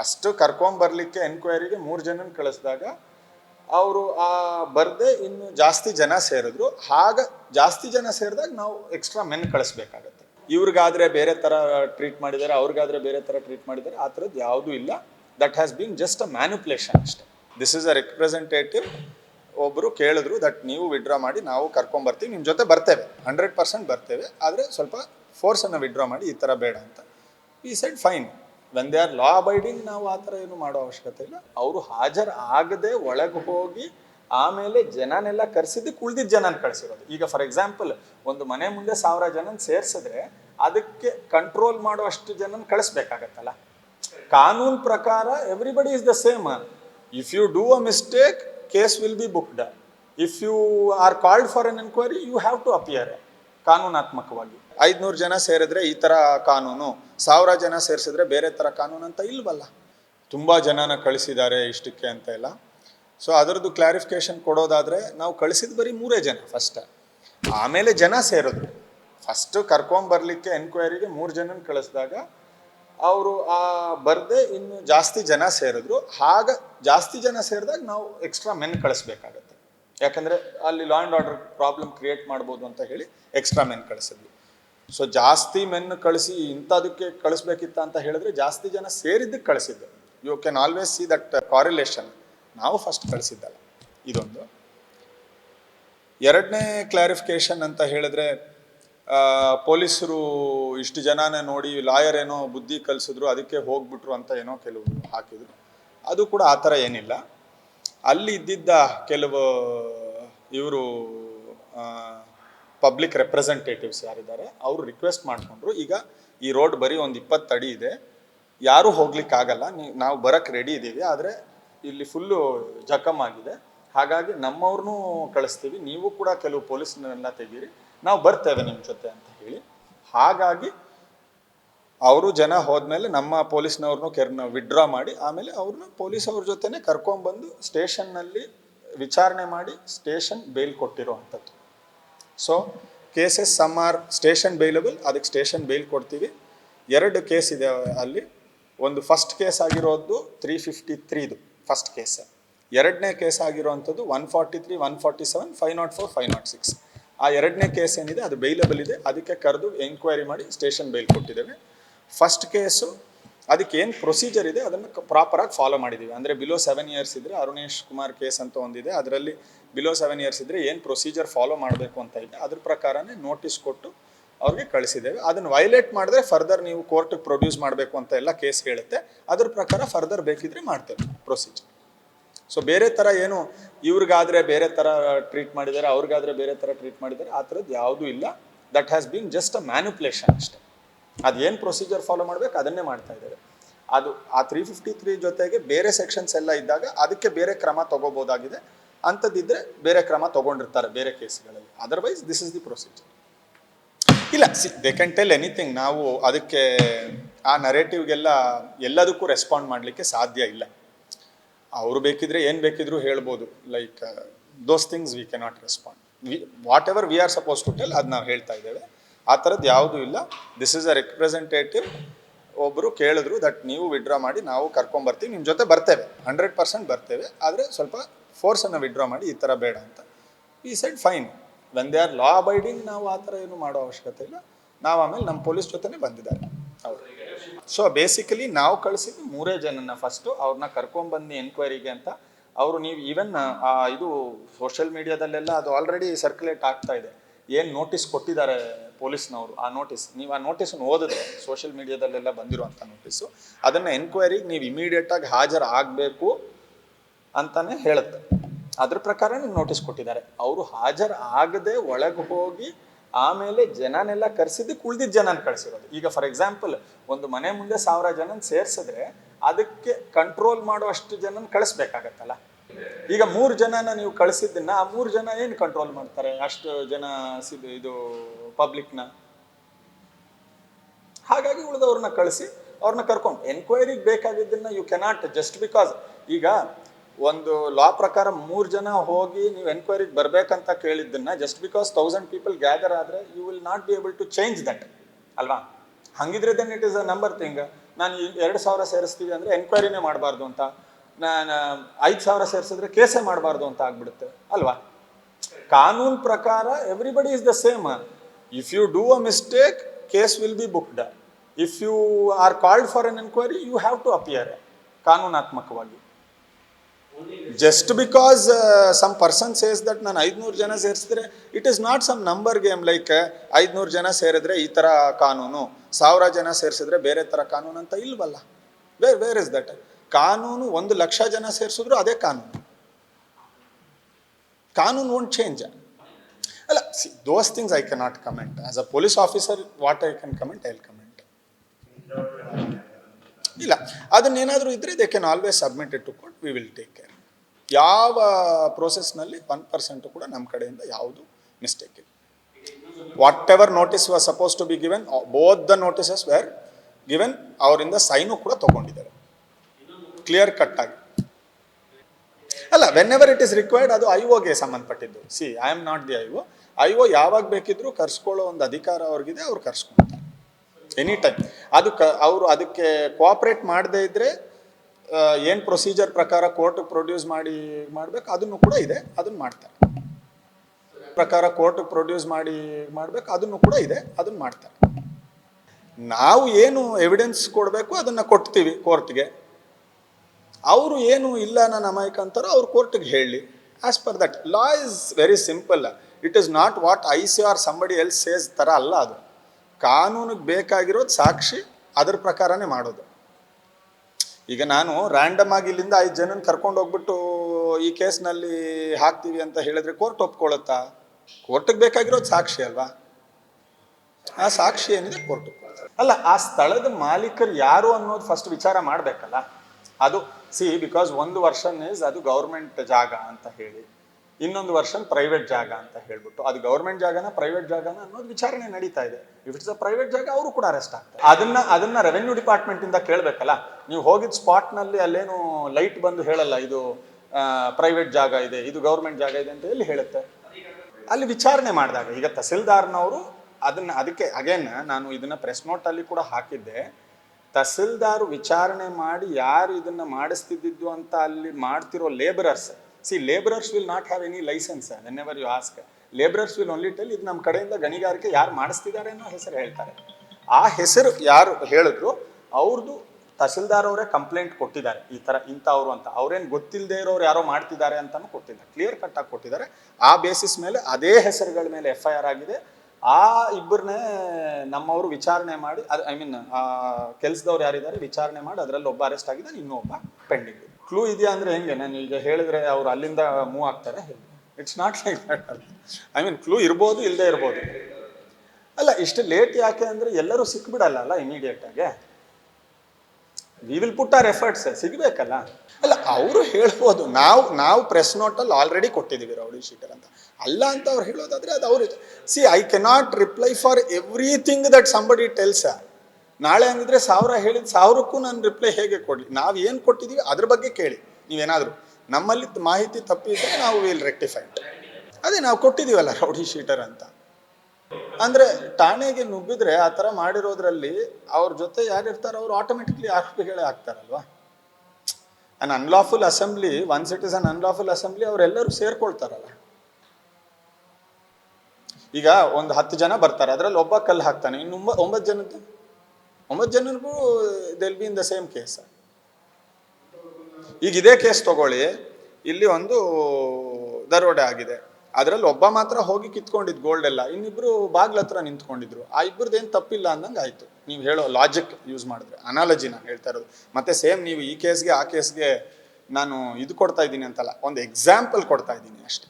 First ಕರ್ಕೊಂಬರ್ಲಿಕ್ಕೆ ಎನ್ಕ್ವೈರಿಗೆ ಮೂರು ಜನನ ಕಳಿಸಿದಾಗ ಅವರು ಆ ಬರ್ದೆ ಇನ್ನು ಜಾಸ್ತಿ ಜನ ಸೇರಿದ್ರು. ಆಗ ಜಾಸ್ತಿ ಜನ ಸೇರಿದಾಗ ನಾವು ಎಕ್ಸ್ಟ್ರಾ ಮೆನ್ ಕಳಿಸ್ಬೇಕಾಗತ್ತೆ. ಇವ್ರಿಗಾದ್ರೆ ಬೇರೆ ಥರ ಟ್ರೀಟ್ ಮಾಡಿದ್ದಾರೆ ಅವ್ರಿಗಾದ್ರೆ ಬೇರೆ ಥರ ಟ್ರೀಟ್ ಮಾಡಿದ್ದಾರೆ ಆ ಥರದ್ದು ಯಾವುದೂ ಇಲ್ಲ. That has been just a manipulation ಅಷ್ಟೆ. ದಿಸ್ ಇಸ್ ಅ ರೆಪ್ರೆಸೆಂಟೇಟಿವ್ ಒಬ್ಬರು ಕೇಳಿದ್ರು ದಟ್ ನೀವು ವಿಡ್ರಾ ಮಾಡಿ ನಾವು ಕರ್ಕೊಂಬರ್ತೀವಿ ನಿಮ್ಮ ಜೊತೆ ಬರ್ತೇವೆ. ಹಂಡ್ರೆಡ್ ಪರ್ಸೆಂಟ್ ಬರ್ತೇವೆ. ಆದರೆ ಸ್ವಲ್ಪ ಫೋರ್ಸನ್ನು ವಿಡ್ರಾ ಮಾಡಿ ಈ ಥರ ಬೇಡ ಅಂತ. ಈ side fine when they are law abiding ನಾವು ಆ ಥರ ಏನು ಮಾಡೋ ಅವಶ್ಯಕತೆ ಇಲ್ಲ. ಅವರು ಹಾಜರು ಆಗದೆ ಒಳಗೆ ಹೋಗಿ ಆಮೇಲೆ ಜನನೆಲ್ಲ ಕರೆಸಿದ್ದು ಉಳ್ದಿದ್ದ ಜನನ ಕಳಿಸಿರೋದು. ಈಗ ಫಾರ್ ಎಕ್ಸಾಂಪಲ್ ಒಂದು ಮನೆ ಮುಂದೆ ಸಾವಿರ ಜನನ ಸೇರಿಸಿದ್ರೆ ಅದಕ್ಕೆ ಕಂಟ್ರೋಲ್ ಮಾಡೋ ಅಷ್ಟು ಜನನ ಕಳಿಸ್ಬೇಕಾಗತ್ತಲ್ಲ. ಕಾನೂನು ಪ್ರಕಾರ everybody is the same if you do a mistake case will be booked if you are called for an enquiry you have to appear ಕಾನೂನಾತ್ಮಕವಾಗಿ. ಐದ್ನೂರು ಜನ ಸೇರಿದ್ರೆ ಈ ಥರ ಕಾನೂನು, ಸಾವಿರ ಜನ ಸೇರಿಸಿದ್ರೆ ಬೇರೆ ಥರ ಕಾನೂನು ಅಂತ ಇಲ್ವಲ್ಲ. ತುಂಬ ಜನನ ಕಳಿಸಿದ್ದಾರೆ ಇಷ್ಟಕ್ಕೆ ಅಂತ ಎಲ್ಲ. ಸೊ ಅದರದ್ದು ಕ್ಲಾರಿಫಿಕೇಶನ್ ಕೊಡೋದಾದರೆ ನಾವು ಕಳಿಸಿದ ಬರೀ ಮೂರೇ ಜನ ಫಸ್ಟ್ ಆಮೇಲೆ ಜನ ಸೇರಿದ್ರು ಫಸ್ಟ್ ಕರ್ಕೊಂಬರ್ಲಿಕ್ಕೆ ಎನ್ಕ್ವೈರಿಗೆ ಮೂರು ಜನನ ಕಳಿಸಿದಾಗ ಅವರು ಆ ಬರ್ದೆ ಇನ್ನು ಜಾಸ್ತಿ ಜನ ಸೇರಿದ್ರು. ಆಗ ಜಾಸ್ತಿ ಜನ ಸೇರಿದಾಗ ನಾವು ಎಕ್ಸ್ಟ್ರಾ ಮೆನ್ ಕಳಿಸ್ಬೇಕಾಗತ್ತೆ. ಯಾಕಂದರೆ ಅಲ್ಲಿ law and order problem create ಮಾಡ್ಬೋದು ಅಂತ ಹೇಳಿ ಎಕ್ಸ್ಟ್ರಾ ಮೆನ್ ಕಳಿಸಿದ್ವಿ ಸೊ ಜಾಸ್ತಿ ಮೆನ್ ಕಳಿಸಿ ಇಂಥದಕ್ಕೆ ಕಳಿಸ್ಬೇಕಿತ್ತ ಅಂತ ಹೇಳಿದ್ರೆ ಜಾಸ್ತಿ ಜನ ಸೇರಿದ್ದಕ್ಕೆ ಕಳಿಸಿದ್ದು. You can always see that correlation ನಾವು ಫಸ್ಟ್ ಕಳಿಸಿದ್ದಲ್ಲ. ಇದೊಂದು. ಎರಡನೇ ಕ್ಲಾರಿಫಿಕೇಶನ್ ಅಂತ ಹೇಳಿದ್ರೆ ಪೊಲೀಸರು ಇಷ್ಟು ಜನನೇ ನೋಡಿ ಲಾಯರ್ ಏನೋ ಬುದ್ಧಿ ಕಲಿಸಿದ್ರು, ಅದಕ್ಕೆ ಹೋಗ್ಬಿಟ್ರು ಅಂತ ಏನೋ ಕೆಲವು ಹಾಕಿದ್ರು. ಅದು ಕೂಡ ಆ ಥರ ಏನಿಲ್ಲ. ಅಲ್ಲಿ ಇದ್ದಿದ್ದ ಕೆಲವು ಇವರು ಪಬ್ಲಿಕ್ ರೆಪ್ರೆಸೆಂಟೇಟಿವ್ಸ್ ಯಾರಿದ್ದಾರೆ, ಅವರು ರಿಕ್ವೆಸ್ಟ್ ಮಾಡಿಕೊಂಡ್ರು, ಈಗ ಈ ರೋಡ್ ಬರೀ ಒಂದು ಇಪ್ಪತ್ತು ಅಡಿ ಇದೆ, ಯಾರೂ ಹೋಗ್ಲಿಕ್ಕೆ ಆಗಲ್ಲ ನೀವು ನಾವು ಬರಕ್ಕೆ ರೆಡಿ ಇದ್ದೀವಿ ಆದರೆ ಇಲ್ಲಿ ಫುಲ್ಲು ಜಖಮ್ ಆಗಿದೆ. ಹಾಗಾಗಿ ನಮ್ಮವ್ರನ್ನೂ ಕಳಿಸ್ತೀವಿ, ನೀವು ಕೂಡ ಕೆಲವು ಪೊಲೀಸ್ನೆಲ್ಲ ತೆಗೀರಿ, ನಾವು ಬರ್ತೇವೆ ನಿಮ್ಮ ಜೊತೆ ಅಂತ ಹೇಳಿ. ಹಾಗಾಗಿ ಅವರು ಜನ ಹೋದ್ಮೇಲೆ ನಮ್ಮ ಪೊಲೀಸ್ನವ್ರನ್ನೂ ಕೆರ್ ವಿಡ್ರಾ ಮಾಡಿ, ಆಮೇಲೆ ಅವ್ರನ್ನ ಪೊಲೀಸ್ ಅವ್ರ ಜೊತೆನೆ ಕರ್ಕೊಂಡ್ಬಂದು ಸ್ಟೇಷನ್ನಲ್ಲಿ ವಿಚಾರಣೆ ಮಾಡಿ ಸ್ಟೇಷನ್ ಬೇಲ್ ಕೊಟ್ಟಿರೋ ಅಂಥದ್ದು. So cases some are station bailable ಅದಕ್ಕೆ ಸ್ಟೇಷನ್ ಬೇಲ್ ಕೊಡ್ತೀವಿ. ಎರಡು ಕೇಸ್ ಇದೆ ಅಲ್ಲಿ. ಒಂದು ಫಸ್ಟ್ ಕೇಸ್ ಆಗಿರೋದು ತ್ರೀ ಫಿಫ್ಟಿ ತ್ರೀದು ಫಸ್ಟ್ ಕೇಸ್ ಎರಡನೇ case ಆಗಿರೋವಂಥದ್ದು one forty three one forty seven five nought four five nought six ಆ ಎರಡನೇ ಕೇಸ್ ಏನಿದೆ, ಅದು ಬೈಲಬಲ್ ಇದೆ. ಅದಕ್ಕೆ ಕರೆದು ಎಂಕ್ವೈರಿ ಮಾಡಿ ಸ್ಟೇಷನ್ ಬೇಲ್ ಕೊಟ್ಟಿದ್ದೇವೆ. ಫಸ್ಟ್ ಕೇಸು ಅದಕ್ಕೆ ಏನು ಪ್ರೊಸೀಜರ್ ಇದೆ, ಅದನ್ನು ಪ್ರಾಪರಾಗಿ ಫಾಲೋ ಮಾಡಿದ್ದೀವಿ ಅಂದರೆ ಬಿಲೋ ಸೆವೆನ್ ಇಯರ್ಸ್ ಇದ್ದರೆ ಅರುಣೇಶ್ ಕುಮಾರ್ ಕೇಸ್ ಅಂತ ಒಂದಿದೆ. ಅದರಲ್ಲಿ ಬಿಲೋ ಸೆವೆನ್ ಇಯರ್ಸ್ ಇದ್ದರೆ ಏನು ಪ್ರೊಸೀಜರ್ ಫಾಲೋ ಮಾಡಬೇಕು ಅಂತ ಇದೆ. ಅದ್ರ ಪ್ರಕಾರನೇ ನೋಟಿಸ್ ಕೊಟ್ಟು ಅವ್ರಿಗೆ ಕಳಿಸಿದ್ದೇವೆ. ಅದನ್ನು ವೈಲೇಟ್ ಮಾಡಿದ್ರೆ ಫರ್ದರ್ ನೀವು ಕೋರ್ಟಿಗೆ ಪ್ರೊಡ್ಯೂಸ್ ಮಾಡಬೇಕು ಅಂತ ಎಲ್ಲ ಕೇಸ್ ಹೇಳುತ್ತೆ. ಅದ್ರ ಪ್ರಕಾರ ಫರ್ದರ್ ಬೇಕಿದ್ರೆ ಮಾಡ್ತೇವೆ ಪ್ರೊಸೀಜರ್ ಸೊ ಬೇರೆ ಥರ ಏನು ಇವ್ರಿಗಾದರೆ ಬೇರೆ ಥರ ಟ್ರೀಟ್ ಮಾಡಿದ್ದಾರೆ, ಅವ್ರಿಗಾದರೆ ಬೇರೆ ಥರ ಟ್ರೀಟ್ ಮಾಡಿದ್ದಾರೆ, ಆ ಥರದ್ದು ಯಾವುದೂ ಇಲ್ಲ. That has been just a manipulation ಅಷ್ಟೇ. ಅದೇನು ಪ್ರೊಸೀಜರ್ ಫಾಲೋ ಮಾಡಬೇಕು ಅದನ್ನೇ ಮಾಡ್ತಾ ಇದ್ದಾರೆ. ಅದು ಆ ತ್ರೀ ಫಿಫ್ಟಿ ತ್ರೀ ಜೊತೆಗೆ ಬೇರೆ ಸೆಕ್ಷನ್ಸ್ ಎಲ್ಲ ಇದ್ದಾಗ ಅದಕ್ಕೆ ಬೇರೆ ಕ್ರಮ ತಗೋಬೋದಾಗಿದೆ. ಅಂಥದ್ದಿದ್ರೆ ಬೇರೆ ಕ್ರಮ ತಗೊಂಡಿರ್ತಾರೆ ಬೇರೆ ಕೇಸ್ಗಳಲ್ಲಿ. Otherwise this is the procedure ಇಲ್ಲ see they can tell anything ನಾವು ಅದಕ್ಕೆ ಆ ನರೇಟಿವ್ಗೆಲ್ಲ ಎಲ್ಲದಕ್ಕೂ ರೆಸ್ಪಾಂಡ್ ಮಾಡಲಿಕ್ಕೆ ಸಾಧ್ಯ ಇಲ್ಲ. ಅವರು ಬೇಕಿದ್ರೆ ಏನು ಬೇಕಿದ್ರು ಹೇಳ್ಬೋದು. Like those things we cannot respond we whatever we are suppose to tell ಅದು ನಾವು ಹೇಳ್ತಾ ಇದ್ದೇವೆ. ಆ ಥರದ್ದು ಯಾವುದೂ ಇಲ್ಲ. ದಿಸ್ ಇಸ್ ಅ ರೆಪ್ರೆಸೆಂಟೇಟಿವ್ ಒಬ್ಬರು ಕೇಳಿದ್ರು ದಟ್ ನೀವು ವಿಡ್ರಾ ಮಾಡಿ ನಾವು ಕರ್ಕೊಂಬರ್ತೀವಿ ನಿಮ್ಮ ಜೊತೆ ಬರ್ತೇವೆ. ಹಂಡ್ರೆಡ್ ಪರ್ಸೆಂಟ್ ಬರ್ತೇವೆ. ಆದರೆ ಸ್ವಲ್ಪ ಫೋರ್ಸನ್ನು ವಿಡ್ರಾ ಮಾಡಿ ಈ ಥರ ಬೇಡ ಅಂತ. ಈ side fine when they are law abiding ನಾವು ಆ ಥರ ಏನು ಮಾಡೋ ಅವಶ್ಯಕತೆ ಇಲ್ಲ. ನಾವು ಆಮೇಲೆ ನಮ್ಮ ಪೊಲೀಸ್ ಜೊತೆನೇ ಬಂದಿದ್ದಾರೆ. ಅವರು ಸೊ ಬೇಸಿಕಲಿ ನಾವು ಕಳಿಸಿದ್ದು ಮೂರೇ ಜನನ ಫಸ್ಟು ಅವ್ರನ್ನ ಕರ್ಕೊಂಬಂದು ಎನ್ಕ್ವೈರಿಗೆ ಅಂತ. ಅವರು ನೀವು ಈವನ್ ಇದು ಸೋಷಿಯಲ್ ಮೀಡಿಯಾದಲ್ಲೆಲ್ಲ ಅದು ಆಲ್ರೆಡಿ ಸರ್ಕ್ಯುಲೇಟ್ ಆಗ್ತಾ ಇದೆ. ಏನು ನೋಟಿಸ್ ಕೊಟ್ಟಿದ್ದಾರೆ ಪೊಲೀಸ್ನವರು? ಆ ನೋಟಿಸ್ ನೀವು ಆ ನೋಟಿಸನ್ನು ಓದಿದ್ರೆ ಸೋಷಿಯಲ್ ಮೀಡಿಯಾದಲ್ಲೆಲ್ಲ ಬಂದಿರುವಂಥ ನೋಟಿಸು ಅದನ್ನು ಎನ್ಕ್ವೈರಿಗೆ ನೀವು ಇಮಿಡಿಯೇಟಾಗಿ ಹಾಜರು ಆಗಬೇಕು ಅಂತಾನೆ ಹೇಳುತ್ತೆ. ಅದ್ರ ಪ್ರಕಾರ ನೋಟಿಸ್ ಕೊಟ್ಟಿದ್ದಾರೆ. ಅವರು ಹಾಜರು ಆಗದೆ ಒಳಗೆ ಹೋಗಿ ಆಮೇಲೆ ಜನನೆಲ್ಲ ಕರೆಸಿದ್ದಕ್ಕೆ ಕುಳ್ದಿದ್ದ ಜನನ ಕಳಿಸಿರೋದು. ಈಗ ಫಾರ್ ಎಕ್ಸಾಂಪಲ್ ಒಂದು ಮನೆ ಮುಂದೆ ಸಾವಿರ ಜನನ ಸೇರ್ಸಿದ್ರೆ, ಅದಕ್ಕೆ ಕಂಟ್ರೋಲ್ ಮಾಡುವಷ್ಟು ಜನನ ಕಳಿಸ್ಬೇಕಾಗತ್ತಲ್ಲ? ಈಗ ಮೂರು ಜನನ ನೀವು ಕಳಿಸಿದ್ದನ್ನ ಆ ಮೂರು ಜನ ಏನು ಕಂಟ್ರೋಲ್ ಮಾಡ್ತಾರೆ? ಅಷ್ಟು ಜನ ಇದು ಪಬ್ಲಿಕ್ನ ಹಾಗಾಗಿ ಉಳಿದವ್ರನ್ನ ಕಳಿಸಿ ಅವ್ರನ್ನ ಕರ್ಕೊಂಡು. ಎನ್ಕ್ವೈರಿಗೆ ಬೇಕಾಗಿದ್ದನ್ನ ಯು ಕೆನಾಟ್ ಜಸ್ಟ್ ಬಿಕಾಸ್ ಈಗ ಒಂದು ಲಾ ಪ್ರಕಾರ ಮೂರು ಜನ ಹೋಗಿ ನೀವು ಎನ್ಕ್ವೈರಿಗೆ ಬರ್ಬೇಕಂತ ಕೇಳಿದ್ದನ್ನ just because thousand people gather ಆದರೆ you will not be able to change that ಅಲ್ವಾ? ಹಂಗಿದ್ರೆ then it is a number thing ನಾನು ಎರಡು ಸಾವಿರ ಸೇರಿಸ್ತೀವಿ ಅಂದರೆ ಎನ್ಕ್ವೈರಿನೇ ಮಾಡಬಾರ್ದು ಅಂತ. ನಾನು ಐದು ಸಾವಿರ ಸೇರಿಸಿದ್ರೆ ಕೇಸೇ ಮಾಡಬಾರ್ದು ಅಂತ ಆಗ್ಬಿಡುತ್ತೆ, ಅಲ್ವಾ? ಕಾನೂನು ಪ್ರಕಾರ everybody is the same if you do a mistake case will be booked if you are called for an enquiry you have to appear ಕಾನೂನಾತ್ಮಕವಾಗಿ. Just because some person says that ನಾನು ಐದುನೂರು ಜನ ಸೇರಿಸಿದ್ರೆ it is not some number game like ಐದುನೂರು ಜನ ಸೇರಿದ್ರೆ ಈ ಥರ ಕಾನೂನು, ಸಾವಿರ ಜನ ಸೇರಿಸಿದ್ರೆ ಬೇರೆ ಥರ ಕಾನೂನು ಅಂತ ಇಲ್ವಲ್ಲ? ವೇರ್ ವೇರ್ ಇಸ್ ದಟ್ ಕಾನೂನು ಒಂದು ಲಕ್ಷ ಜನ ಸೇರಿಸಿದ್ರು ಅದೇ ಕಾನೂನು. ಕಾನೂನು ಒಂದು ಚೇಂಜ್ ಅಲ್ಲ see those things I cannot comment as a police officer what I can comment I will comment ಇಲ್ಲ, ಅದನ್ನೇನಾದರೂ ಇದ್ದರೆ they can always submit it to court we will take care ಯಾವ ಪ್ರೋಸೆಸ್ನಲ್ಲಿ ಒನ್ ಪರ್ಸೆಂಟು ಕೂಡ ನಮ್ಮ ಕಡೆಯಿಂದ ಯಾವುದು ಮಿಸ್ಟೇಕ್ ಇಲ್ಲ. Whatever notice was suppose to be given both the notices were given ಅವರಿಂದ ಸೈನು ಕೂಡ ತಗೊಂಡಿದ್ದಾರೆ. ಕ್ಲಿಯರ್ ಕಟ್ ಆಗಿ. ಅಲ್ಲ whenever it is required ಅದು ಐ ಒಗೆ ಸಂಬಂಧಪಟ್ಟಿದ್ದು. See I am not the I O I O ಯಾವಾಗ ಬೇಕಿದ್ರೂ ಕರ್ಸ್ಕೊಳ್ಳೋ ಒಂದು ಅಧಿಕಾರ ಅವ್ರಿಗಿದೆ, ಅವ್ರು ಕರ್ಸ್ಕೊಳ್ತಾರೆ ಎನಿ ಟೈಮ್ ಅದು ಅವರು ಅದಕ್ಕೆ ಕೋಆಪ್ರೇಟ್ ಮಾಡದೇ ಇದ್ದರೆ ಏನು ಪ್ರೊಸೀಜರ್ ಪ್ರಕಾರ ಕೋರ್ಟ್ ಪ್ರೊಡ್ಯೂಸ್ ಮಾಡಿ, ಮಾಡಬೇಕು, ಅದನ್ನು ಕೂಡ ಇದೆ, ಅದನ್ನು ಮಾಡ್ತಾರೆ. ಪ್ರಕಾರ ಕೋರ್ಟ್ ಪ್ರೊಡ್ಯೂಸ್ ಮಾಡಿ, ಮಾಡಬೇಕು, ಅದನ್ನು ಕೂಡ ಇದೆ, ಅದನ್ನು ಮಾಡ್ತಾರೆ. ನಾವು ಏನು ಎವಿಡೆನ್ಸ್ ಕೊಡಬೇಕು, ಅದನ್ನು ಕೊಡ್ತೀವಿ ಕೋರ್ಟ್ಗೆ ಅವರು ಏನು ಇಲ್ಲ ನನ್ನ ಅಮಾಯಕ ಅಂತಾರೋ ಅವ್ರು ಕೋರ್ಟಿಗೆ ಹೇಳಿ. As per that law is very simple it is not what I see or somebody else says ಥರ ಅಲ್ಲ ಅದು. ಕಾನೂನಿಗೆ ಬೇಕಾಗಿರೋದು ಸಾಕ್ಷಿ, ಅದ್ರ ಪ್ರಕಾರನೇ ಮಾಡೋದು. ಈಗ ನಾನು ರ್ಯಾಂಡಮ್ ಆಗಿ ಇಲ್ಲಿಂದ ಐದು ಜನನ ಕರ್ಕೊಂಡು ಹೋಗ್ಬಿಟ್ಟು ಈ ಕೇಸ್ನಲ್ಲಿ ಹಾಕ್ತೀವಿ ಅಂತ ಹೇಳಿದ್ರೆ ಕೋರ್ಟ್ ಒಪ್ಕೊಳ್ಳುತ್ತಾ? ಕೋರ್ಟಿಗೆ ಬೇಕಾಗಿರೋದು ಸಾಕ್ಷಿ ಅಲ್ವಾ? ಆ ಸಾಕ್ಷಿ ಏನಿದೆ ಕೋರ್ಟ್ ಅಲ್ಲ, ಆ ಸ್ಥಳದ ಮಾಲೀಕರು ಯಾರು ಅನ್ನೋದು ಫಸ್ಟ್ ವಿಚಾರ ಮಾಡಬೇಕಲ್ಲ? ಅದು ಸಿ ಬಿಕಾಸ್ ಒಂದು ವರ್ಷನ್ ಇಸ್ ಅದು ಗೌರ್ಮೆಂಟ್ ಜಾಗ ಅಂತ ಹೇಳಿ. ಇನ್ನೊಂದು ವರ್ಷನ್ ಪ್ರೈವೇಟ್ ಜಾಗ ಅಂತ ಹೇಳ್ಬಿಟ್ಟು. ಅದು ಗೌರ್ಮೆಂಟ್ ಜಾಗನ ಪ್ರೈವೇಟ್ ಜಾಗನ ಅನ್ನೋದು ವಿಚಾರಣೆ ನಡೀತಾ ಇದೆ. ಇಫ್ ಇಟ್ಸ್ ಅ ಪ್ರೈವೇಟ್ ಜಾಗ, ಅವರು ಕೂಡ ಅರೆಸ್ಟ್ ಆಗ್ತಾರೆ. ಅದನ್ನ ಅದನ್ನ ರೆವೆನ್ಯೂ ಡಿಪಾರ್ಟ್ಮೆಂಟ್ ಇಂದ ಕೇಳಬೇಕಲ್ಲ? ನೀವು ಹೋಗಿದ್ದ ಸ್ಪಾಟ್ನಲ್ಲಿ ಅಲ್ಲೇನು ಲೈಟ್ ಬಂದು ಹೇಳಲ್ಲ, ಇದು ಪ್ರೈವೇಟ್ ಜಾಗ ಇದೆ, ಇದು ಗೌರ್ಮೆಂಟ್ ಜಾಗ ಇದೆ ಅಂತ ಎಲ್ಲಿ ಹೇಳುತ್ತೆ? ಅಲ್ಲಿ ವಿಚಾರಣೆ ಮಾಡಿದಾಗ, ಈಗ ತಹಸೀಲ್ದಾರ್ನವರು ಅದನ್ನ, ಅದಕ್ಕೆ ಅಗೇನ್ ನಾನು ಇದನ್ನ ಪ್ರೆಸ್ ನೋಟ್ ಅಲ್ಲಿ ಕೂಡ ಹಾಕಿದ್ದೆ. ತಹಸೀಲ್ದಾರ್ ವಿಚಾರಣೆ ಮಾಡಿ ಯಾರು ಇದನ್ನ ಮಾಡಿಸ್ತಿದ್ದು ಅಂತ ಅಲ್ಲಿ ಮಾಡ್ತಿರೋ labourers see labourers will not have any licence whenever you ask labourers will only tell ಇದು ನಮ್ಮ ಕಡೆಯಿಂದ ಗಣಿಗಾರಿಕೆ ಯಾರು ಮಾಡಿಸ್ತಿದ್ದಾರೆ ಅನ್ನೋ ಹೆಸರು ಹೇಳ್ತಾರೆ. ಆ ಹೆಸರು ಯಾರು ಹೇಳಿದ್ರು ಅವ್ರದ್ದು ತಹಸೀಲ್ದಾರ್ ಅವರೇ ಕಂಪ್ಲೇಂಟ್ ಕೊಟ್ಟಿದ್ದಾರೆ. ಈ ಥರ ಇಂಥವ್ರು ಅಂತ. ಅವ್ರೇನು ಗೊತ್ತಿಲ್ಲದೆ ಇರೋರು ಯಾರೋ ಮಾಡ್ತಿದ್ದಾರೆ ಅಂತಾನು ಕೊಟ್ಟಿದ್ದಾರೆ ಕ್ಲಿಯರ್ ಕಟ್ ಆಗಿ ಕೊಟ್ಟಿದ್ದಾರೆ. ಆ ಬೇಸಿಸ್ ಮೇಲೆ ಅದೇ ಹೆಸರುಗಳ ಮೇಲೆ ಎಫ್ ಐ ಆರ್ ಆಗಿದೆ. ಆ ಇಬ್ಬರನ್ನೇ ನಮ್ಮವರು ವಿಚಾರಣೆ ಮಾಡಿ, ಅದು ಐ ಮೀನ್ ಕೆಲ್ಸದವ್ರು ಯಾರಿದ್ದಾರೆ ವಿಚಾರಣೆ ಮಾಡಿ ಅದರಲ್ಲಿ ಒಬ್ಬ ಅರೆಸ್ಟ್ ಆಗಿದ್ದಾನೆ, ಇನ್ನೊಬ್ಬ ಪೆಂಡಿಂಗ್ ಕ್ಲೂ ಇದೆಯಾ ಅಂದ್ರೆ ಹೆಂಗೆ? ನಾನು ಈಗ ಹೇಳಿದ್ರೆ ಅವ್ರು ಅಲ್ಲಿಂದ ಮೂವ್ ಆಗ್ತಾರೆ. It's not like I mean clue ಇರ್ಬೋದು ಇಲ್ಲದೆ ಇರ್ಬೋದು. ಅಲ್ಲ, ಇಷ್ಟು ಲೇಟ್ ಯಾಕೆ ಅಂದ್ರೆ ಎಲ್ಲರೂ ಸಿಕ್ಬಿಡಲ್ಲ ಅಲ್ಲ ಇಮಿಡಿಯೇಟ್ ಆಗಿ? We will put our efforts ಸಿಗಬೇಕಲ್ಲ? ಅಲ್ಲ, ಅವರು ಹೇಳ್ಬೋದು. ನಾವು ನಾವು ಪ್ರೆಸ್ ನೋಟಲ್ಲಿ ಆಲ್ರೆಡಿ ಕೊಟ್ಟಿದ್ದೀವಿ ರೌಡಿ ಶೀಟರ್ ಅಂತ. ಅಲ್ಲ ಅಂತ ಅವ್ರು ಹೇಳೋದಾದ್ರೆ ಅದು ಅವ್ರು see I cannot reply for everything that somebody tells ನಾಳೆ ಹಂಗಿದ್ರೆ ಸಾವಿರ ಹೇಳಿದ ಸಾವಿರಕ್ಕೂ ನಾನು ರಿಪ್ಲೈ ಹೇಗೆ ಕೊಡಲಿ? ನಾವು ಏನು ಕೊಟ್ಟಿದ್ದೀವಿ ಅದ್ರ ಬಗ್ಗೆ ಕೇಳಿ. ನೀವೇನಾದರೂ. ನಮ್ಮಲ್ಲಿ ಮಾಹಿತಿ ತಪ್ಪಿದ್ರೆ ನಾವು ವಿಲ್ ರೆಕ್ಟಿಫೈ ಅದೇ ನಾವು ಕೊಟ್ಟಿದ್ದೀವಲ್ಲ ರೌಡಿ ಶೀಟರ್ ಅಂತ. ಅಂದ್ರೆ ಠಾಣೆಗೆ ನುಗ್ಗಿದ್ರೆ ಆ ತರ ಮಾಡಿರೋದ್ರಲ್ಲಿ ಅವ್ರ ಜೊತೆ ಯಾರು ಇರ್ತಾರೋ ಅವ್ರು ಆಟೋಮೆಟಿಕ್ಲಿ ಆರೋಪಿಗಳೇ ಆಗ್ತಾರಲ್ವಾ? Un unlawful assembly one it un unlawful assembly ಅವರೆಲ್ಲರೂ ಸೇರ್ಕೊಳ್ತಾರಲ್ಲ. ಈಗ ಒಂದು ಹತ್ತು ಜನ ಬರ್ತಾರೆ, ಅದ್ರಲ್ಲಿ ಒಬ್ಬ ಕಲ್ಲು ಹಾಕ್ತಾನೆ, ಇನ್ನು ಒಂಬ, ಒಂಬತ್ತು ಜನದ್ದು? ಒಂಬತ್ತು ಜನರಿಗೂ they'll be in the same case ಈಗ ಇದೇ ಕೇಸ್ ತಗೊಳ್ಳಿ, ಇಲ್ಲಿ ಒಂದು ದರೋಡೆ ಆಗಿದೆ. ಅದರಲ್ಲಿ ಒಬ್ಬ ಮಾತ್ರ ಹೋಗಿ ಕಿತ್ಕೊಂಡಿದ್ ಗೋಲ್ಡ್ ಎಲ್ಲ. ಇನ್ನಿಬ್ರು ಬಾಗ್ಲ ಹತ್ರ ನಿಂತ್ಕೊಂಡಿದ್ರು. ಆ ಇಬ್ಬರದ್ದು ಏನು ತಪ್ಪಿಲ್ಲ ಅಂದಂಗೆ ಆಯ್ತು. ನೀವು ಹೇಳೋ ಲಾಜಿಕ್ ಯೂಸ್ ಮಾಡಿದ್ರೆ. ಅನಾಲಜಿ ನಾನು ಹೇಳ್ತಾ ಇರೋದು. ಮತ್ತೆ ಸೇಮ್ ನೀವು ಈ ಕೇಸ್ಗೆ ಆ ಕೇಸ್ಗೆ ನಾನು ಇದು ಕೊಡ್ತಾ ಇದ್ದೀನಿ ಅಂತಲ್ಲ. ಒಂದು ಎಕ್ಸಾಂಪಲ್ ಕೊಡ್ತಾ ಇದ್ದೀನಿ ಅಷ್ಟೇ.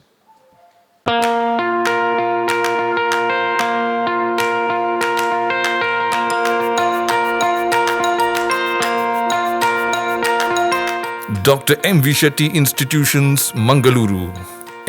Doctor M V Shetty institutions Mangaluru.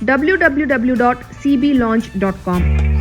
www.cblaunch.com.